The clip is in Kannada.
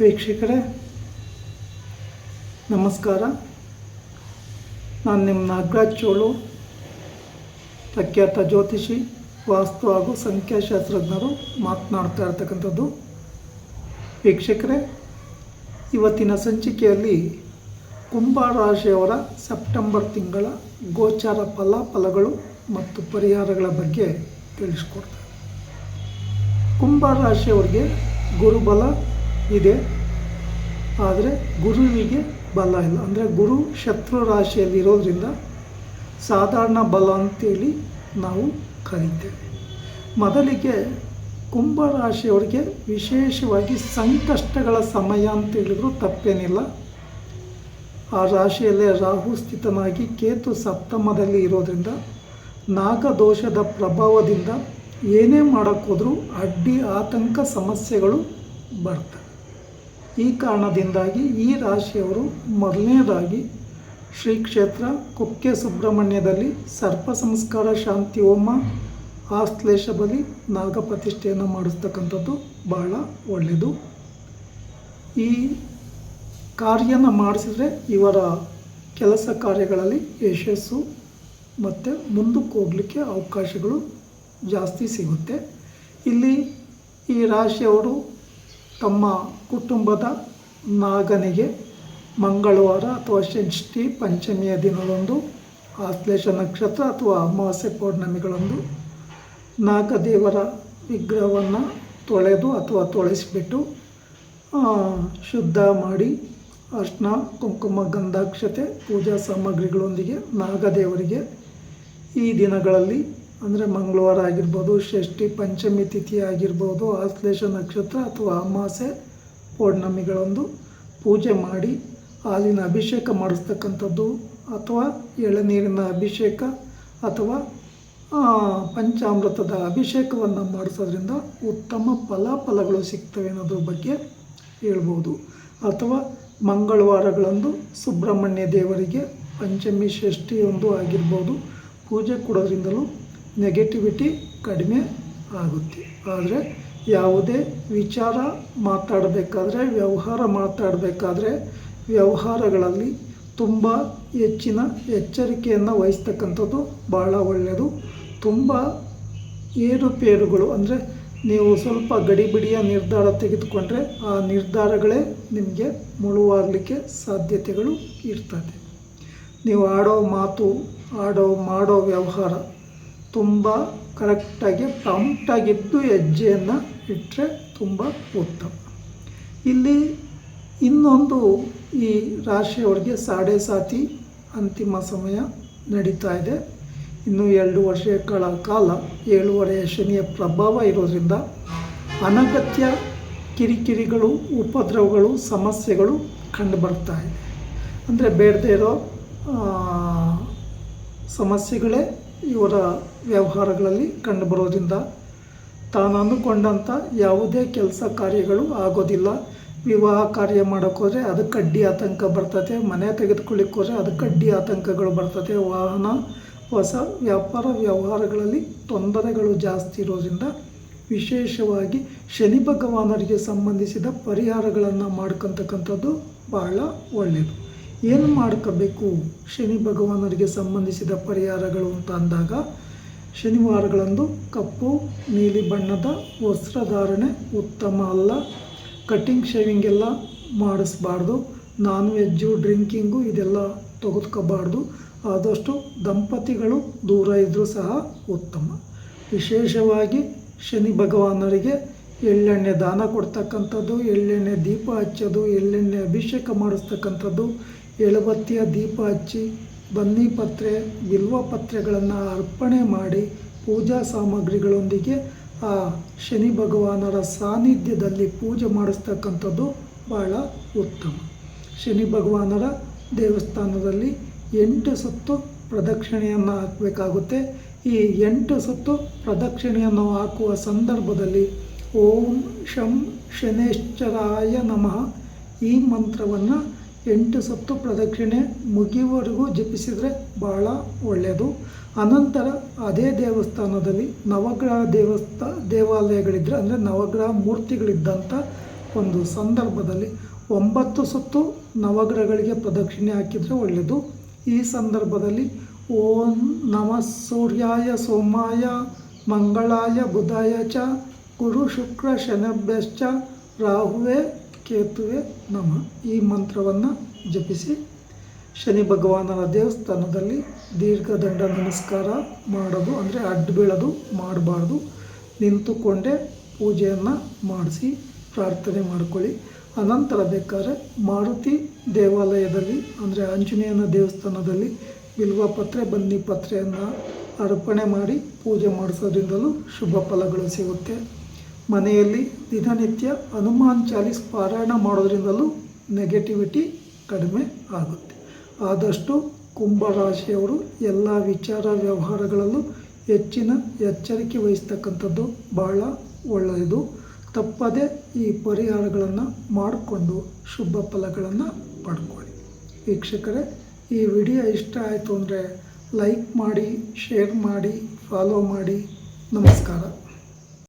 ವೀಕ್ಷಕರೇ, ನಮಸ್ಕಾರ. ನಾನು ನಿಮ್ಮ ನಾಗರಾಜ್ ಚೋಳು, ಪ್ರಖ್ಯಾತ ಜ್ಯೋತಿಷಿ, ವಾಸ್ತು ಹಾಗೂ ಸಂಖ್ಯಾಶಾಸ್ತ್ರಜ್ಞರು ಮಾತನಾಡ್ತಾ ಇರ್ತಕ್ಕಂಥದ್ದು. ವೀಕ್ಷಕರೇ, ಇವತ್ತಿನ ಸಂಚಿಕೆಯಲ್ಲಿ ಕುಂಭ ರಾಶಿಯವರ ಸೆಪ್ಟೆಂಬರ್ ತಿಂಗಳ ಗೋಚಾರ ಫಲಾಫಲಗಳು ಮತ್ತು ಪರಿಹಾರಗಳ ಬಗ್ಗೆ ತಿಳಿಸ್ಕೊಡ್ತಾರೆ ಕುಂಭ ರಾಶಿಯವರಿಗೆ ಗುರುಬಲ ಇದೆ. ಆದರೆ ಗುರುವಿಗೆ ಬಲ ಇಲ್ಲ. ಅಂದರೆ ಗುರು ಶತ್ರು ರಾಶಿಯಲ್ಲಿ ಇರೋದ್ರಿಂದ ಸಾಧಾರಣ ಬಲ ಅಂತೇಳಿ ನಾವು ಕರಿತೇವೆ. ಮೊದಲಿಗೆ ಕುಂಭ ರಾಶಿಯವರಿಗೆ ವಿಶೇಷವಾಗಿ ಸಂಕಷ್ಟಗಳ ಸಮಯ ಅಂತ ಹೇಳಿದ್ರು ತಪ್ಪೇನಿಲ್ಲ. ಆ ರಾಶಿಯಲ್ಲೇ ರಾಹು ಸ್ಥಿತನಾಗಿ ಕೇತು ಸಪ್ತಮದಲ್ಲಿ ಇರೋದ್ರಿಂದ ನಾಗದೋಷದ ಪ್ರಭಾವದಿಂದ ಏನೇ ಮಾಡೋಕ್ಕೋದ್ರೂ ಅಡ್ಡಿ ಆತಂಕ ಸಮಸ್ಯೆಗಳು ಬರ್ತವೆ. ಈ ಕಾರಣದಿಂದಾಗಿ ಈ ರಾಶಿಯವರು ಮೊದಲನೇದಾಗಿ ಶ್ರೀ ಕ್ಷೇತ್ರ ಕುಕ್ಕೆ ಸುಬ್ರಹ್ಮಣ್ಯದಲ್ಲಿ ಸರ್ಪ ಸಂಸ್ಕಾರ ಶಾಂತಿ ಹೋಮ ಆಶ್ಲೇಷ ಬಲಿ ನಾಗಪ್ರತಿಷ್ಠೆಯನ್ನು ಮಾಡಿಸ್ತಕ್ಕಂಥದ್ದು ಬಹಳ ಒಳ್ಳೆಯದು. ಈ ಕಾರ್ಯನ ಮಾಡಿಸಿದ್ರೆ ಇವರ ಕೆಲಸ ಕಾರ್ಯಗಳಲ್ಲಿ ಯಶಸ್ಸು ಮತ್ತು ಮುಂದಕ್ಕೆ ಹೋಗಲಿಕ್ಕೆ ಅವಕಾಶಗಳು ಜಾಸ್ತಿ ಸಿಗುತ್ತೆ. ಇಲ್ಲಿ ಈ ರಾಶಿಯವರು ತಮ್ಮ ಕುಟುಂಬದ ನಾಗನಿಗೆ ಮಂಗಳವಾರ ಅಥವಾ ಷಷ್ಠಿ ಪಂಚಮಿಯ ದಿನದಂದು ಆಶ್ಲೇಷ ನಕ್ಷತ್ರ ಅಥವಾ ಅಮಾವಾಸ್ಯೆ ಪೌರ್ಣಮಿಗಳಂದು ನಾಗದೇವರ ವಿಗ್ರಹವನ್ನು ತೊಳೆದು ಅಥವಾ ತೊಳೆಸಿಬಿಟ್ಟು ಶುದ್ಧ ಮಾಡಿ ಅರ್ಶನ, ಕುಂಕುಮ, ಗಂಧಾಕ್ಷತೆ, ಪೂಜಾ ಸಾಮಗ್ರಿಗಳೊಂದಿಗೆ ನಾಗದೇವರಿಗೆ ಈ ದಿನಗಳಲ್ಲಿ ಅಂದರೆ ಮಂಗಳವಾರ ಆಗಿರ್ಬೋದು, ಷಷ್ಠಿ ಪಂಚಮಿ ತಿಥಿ ಆಗಿರ್ಬೋದು, ಆಶ್ಲೇಷ ನಕ್ಷತ್ರ ಅಥವಾ ಅಮಾಸೆ ಪೌರ್ಣಮಿಗಳೊಂದು ಪೂಜೆ ಮಾಡಿ ಹಾಲಿನ ಅಭಿಷೇಕ ಮಾಡಿಸ್ತಕ್ಕಂಥದ್ದು ಅಥವಾ ಎಳನೀರಿನ ಅಭಿಷೇಕ ಅಥವಾ ಪಂಚಾಮೃತದ ಅಭಿಷೇಕವನ್ನು ಮಾಡಿಸೋದ್ರಿಂದ ಉತ್ತಮ ಫಲಾಫಲಗಳು ಸಿಗ್ತವೆ ಅನ್ನೋದ್ರ ಬಗ್ಗೆ ಹೇಳ್ಬೋದು. ಅಥವಾ ಮಂಗಳವಾರಗಳಂದು ಸುಬ್ರಹ್ಮಣ್ಯ ದೇವರಿಗೆ ಪಂಚಮಿ ಷಷ್ಠಿಯೊಂದು ಆಗಿರ್ಬೋದು, ಪೂಜೆ ಕೊಡೋದ್ರಿಂದಲೂ ನೆಗೆಟಿವಿಟಿ ಕಡಿಮೆ ಆಗುತ್ತೆ. ಆದರೆ ಯಾವುದೇ ವಿಚಾರ ಮಾತಾಡಬೇಕಾದ್ರೆ, ವ್ಯವಹಾರ ಮಾತಾಡಬೇಕಾದ್ರೆ, ವ್ಯವಹಾರಗಳಲ್ಲಿ ತುಂಬ ಹೆಚ್ಚಿನ ಎಚ್ಚರಿಕೆಯನ್ನು ವಹಿಸ್ತಕ್ಕಂಥದ್ದು ಭಾಳ ಒಳ್ಳೆಯದು ತುಂಬ ಏರುಪೇರುಗಳು ಅಂದರೆ ನೀವು ಸ್ವಲ್ಪ ಗಡಿಬಿಡಿಯ ನಿರ್ಧಾರ ತೆಗೆದುಕೊಂಡ್ರೆ ಆ ನಿರ್ಧಾರಗಳೇ ನಿಮಗೆ ಮುಳುವಾಗಲಿಕ್ಕೆ ಸಾಧ್ಯತೆಗಳು ಇರ್ತದೆ. ನೀವು ಆಡೋ ಮಾತು, ಆಡೋ, ಮಾಡೋ ವ್ಯವಹಾರ ತುಂಬ ಕರೆಕ್ಟಾಗಿ ಪ್ರಾಂಪ್ಟಾಗಿದ್ದು ಹೆಜ್ಜೆಯನ್ನು ಇಟ್ಟರೆ ತುಂಬ ಉತ್ತಮ. ಇಲ್ಲಿ ಇನ್ನೊಂದು ಈ ರಾಶಿಯವರಿಗೆ ಸಾಡೆ ಸಾತಿ ಅಂತಿಮ ಸಮಯ ನಡೀತಾ ಇದೆ. ಇನ್ನು ಎರಡು ವರ್ಷಗಳ ಕಾಲ, ಏಳುವರೆಯ ಶನಿಯ ಪ್ರಭಾವ ಇರೋದರಿಂದ ಅನಗತ್ಯ ಕಿರಿಕಿರಿಗಳು, ಉಪದ್ರವಗಳು, ಸಮಸ್ಯೆಗಳು ಕಂಡುಬರ್ತಾ ಇದೆ. ಅಂದರೆ ಬೇಡದೇ ಇರೋ ಸಮಸ್ಯೆಗಳೇ ಇವರ ವ್ಯವಹಾರಗಳಲ್ಲಿ ಕಂಡುಬರೋದ್ರಿಂದ ತಾನು ಅಂದುಕೊಂಡಂಥ ಯಾವುದೇ ಕೆಲಸ ಕಾರ್ಯಗಳು ಆಗೋದಿಲ್ಲ. ವಿವಾಹ ಕಾರ್ಯ ಮಾಡೋಕ್ಕೋದ್ರೆ ಅದಕ್ಕೆ ಅಡ್ಡಿ ಆತಂಕ ಬರ್ತದೆ ಮನೆ ತೆಗೆದುಕೊಳ್ಳಿಕ್ಕೋದ್ರೆ ಅದಕ್ಕೆ ಅಡ್ಡಿ ಆತಂಕಗಳು ಬರ್ತದೆ ವಾಹನ, ಹೊಸ ವ್ಯಾಪಾರ ವ್ಯವಹಾರಗಳಲ್ಲಿ ತೊಂದರೆಗಳು ಜಾಸ್ತಿ ಇರೋದ್ರಿಂದ ವಿಶೇಷವಾಗಿ ಶನಿ ಭಗವಾನರಿಗೆ ಸಂಬಂಧಿಸಿದ ಪರಿಹಾರಗಳನ್ನು ಮಾಡ್ಕೊತಕ್ಕಂಥದ್ದು ಬಹಳ ಒಳ್ಳೆಯದು ಏನು ಮಾಡ್ಕೋಬೇಕು? ಶನಿ ಭಗವಾನರಿಗೆ ಸಂಬಂಧಿಸಿದ ಪರಿಹಾರಗಳು ಅಂತ ಅಂದಾಗ ಶನಿವಾರಗಳಂದು ಕಪ್ಪು, ನೀಲಿ ಬಣ್ಣದ ವಸ್ತ್ರಧಾರಣೆ ಉತ್ತಮ ಅಲ್ಲ. ಕಟ್ಟಿಂಗ್ ಶೇವಿಂಗ್ ಎಲ್ಲ ಮಾಡಿಸ್ಬಾರ್ದು. ನಾನ್ ವೆಜ್ಜು, ಡ್ರಿಂಕಿಂಗು ಇದೆಲ್ಲ ತೆಗೆದುಕೋಬಾರ್ದು ಆದಷ್ಟು ದಂಪತಿಗಳು ದೂರ ಇದ್ದರೂ ಸಹ ಉತ್ತಮ. ವಿಶೇಷವಾಗಿ ಶನಿ ಭಗವಾನರಿಗೆ ಎಳ್ಳೆಣ್ಣೆ ದಾನ ಕೊಡ್ತಕ್ಕಂಥದ್ದು, ಎಳ್ಳೆಣ್ಣೆ ದೀಪ ಹಚ್ಚೋದು, ಎಳ್ಳೆಣ್ಣೆ ಅಭಿಷೇಕ ಮಾಡಿಸ್ತಕ್ಕಂಥದ್ದು, ಎಳಬತ್ತಿಯ ದೀಪ ಹಚ್ಚಿ ಬನ್ನಿ ಪತ್ರೆ, ಬಿಲ್ವ ಪತ್ರೆಗಳನ್ನು ಅರ್ಪಣೆ ಮಾಡಿ ಪೂಜಾ ಸಾಮಗ್ರಿಗಳೊಂದಿಗೆ ಆ ಶನಿ ಭಗವಾನರ ಸಾನ್ನಿಧ್ಯದಲ್ಲಿ ಪೂಜೆ ಮಾಡಿಸ್ತಕ್ಕಂಥದ್ದು ಭಾಳ ಉತ್ತಮ. ಶನಿ ಭಗವಾನರ ದೇವಸ್ಥಾನದಲ್ಲಿ ಎಂಟು ಸುತ್ತು ಪ್ರದಕ್ಷಿಣೆಯನ್ನು ಹಾಕಬೇಕಾಗುತ್ತೆ. ಈ ಎಂಟು ಸುತ್ತು ಪ್ರದಕ್ಷಿಣೆಯನ್ನು ಹಾಕುವ ಸಂದರ್ಭದಲ್ಲಿ ಓಂ ಶಂ ಶನೇಶ್ಚರಾಯ ನಮಃ. ಈ ಮಂತ್ರವನ್ನು ಎಂಟು ಸತ್ತು ಪ್ರದಕ್ಷಿಣೆ ಮುಗಿಯುವವರೆಗೂ ಜಪಿಸಿದರೆ ಬಹಳ ಒಳ್ಳೆಯದು ಅನಂತರ ಅದೇ ದೇವಸ್ಥಾನದಲ್ಲಿ ನವಗ್ರಹ ದೇವಸ್ಥ ದೇವಾಲಯಗಳಿದ್ದರೆ ಅಂದರೆ ನವಗ್ರಹ ಮೂರ್ತಿಗಳಿದ್ದಂಥ ಒಂದು ಸಂದರ್ಭದಲ್ಲಿ ಒಂಬತ್ತು ಸುತ್ತು ನವಗ್ರಹಗಳಿಗೆ ಪ್ರದಕ್ಷಿಣೆ ಹಾಕಿದರೆ ಒಳ್ಳೆಯದು ಈ ಸಂದರ್ಭದಲ್ಲಿ ಓಂ ನಮ ಸೂರ್ಯಾಯ ಸೋಮಾಯ ಮಂಗಳಾಯ ಬುಧಾಯ ಚ ಗುರು ಶುಕ್ರ ಶನಭ್ಯಶ್ಚ ರಾಹುವೆ ಕೇತುವೆ ನಮ. ಈ ಮಂತ್ರವನ್ನು ಜಪಿಸಿ. ಶನಿ ಭಗವಾನನ ದೇವಸ್ಥಾನದಲ್ಲಿ ದೀರ್ಘದಂಡ ನಮಸ್ಕಾರ ಮಾಡೋದು, ಅಂದರೆ ಅಡ್ಡ ಬೀಳೋದು, ಮಾಡಬಾರ್ದು. ನಿಂತುಕೊಂಡೇ ಪೂಜೆಯನ್ನು ಮಾಡಿಸಿ, ಪ್ರಾರ್ಥನೆ ಮಾಡಿಕೊಳ್ಳಿ. ಅನಂತರ ಬೇಕಾದ್ರೆ ಮಾರುತಿ ದೇವಾಲಯದಲ್ಲಿ, ಅಂದರೆ ಆಂಜನೇಯನ ದೇವಸ್ಥಾನದಲ್ಲಿ ಬಿಲ್ವಪತ್ರೆ ಬನ್ನಿ ಪತ್ರೆಯನ್ನು ಅರ್ಪಣೆ ಮಾಡಿ ಪೂಜೆ ಮಾಡಿಸೋದ್ರಿಂದಲೂ ಶುಭ ಫಲಗಳು ಸಿಗುತ್ತೆ. ಮನೆಯಲ್ಲಿ ದಿನನಿತ್ಯ ಹನುಮಾನ್ ಚಾಲೀಸ್ ಪಾರಾಯಣ ಮಾಡೋದ್ರಿಂದಲೂ ನೆಗೆಟಿವಿಟಿ ಕಡಿಮೆ ಆಗುತ್ತೆ. ಆದಷ್ಟು ಕುಂಭರಾಶಿಯವರು ಎಲ್ಲ ವಿಚಾರ ವ್ಯವಹಾರಗಳಲ್ಲೂ ಹೆಚ್ಚಿನ ಎಚ್ಚರಿಕೆ ವಹಿಸ್ತಕ್ಕಂಥದ್ದು ಬಹಳ ಒಳ್ಳೆಯದು. ತಪ್ಪದೇ ಈ ಪರಿಹಾರಗಳನ್ನು ಮಾಡಿಕೊಂಡು ಶುಭ ಫಲಗಳನ್ನು ಪಡ್ಕೊಳ್ಳಿ. ವೀಕ್ಷಕರೇ, ಈ ವಿಡಿಯೋ ಇಷ್ಟ ಆಯಿತು ಅಂದರೆ ಲೈಕ್ ಮಾಡಿ, ಶೇರ್ ಮಾಡಿ ಫಾಲೋ ಮಾಡಿ. ನಮಸ್ಕಾರ.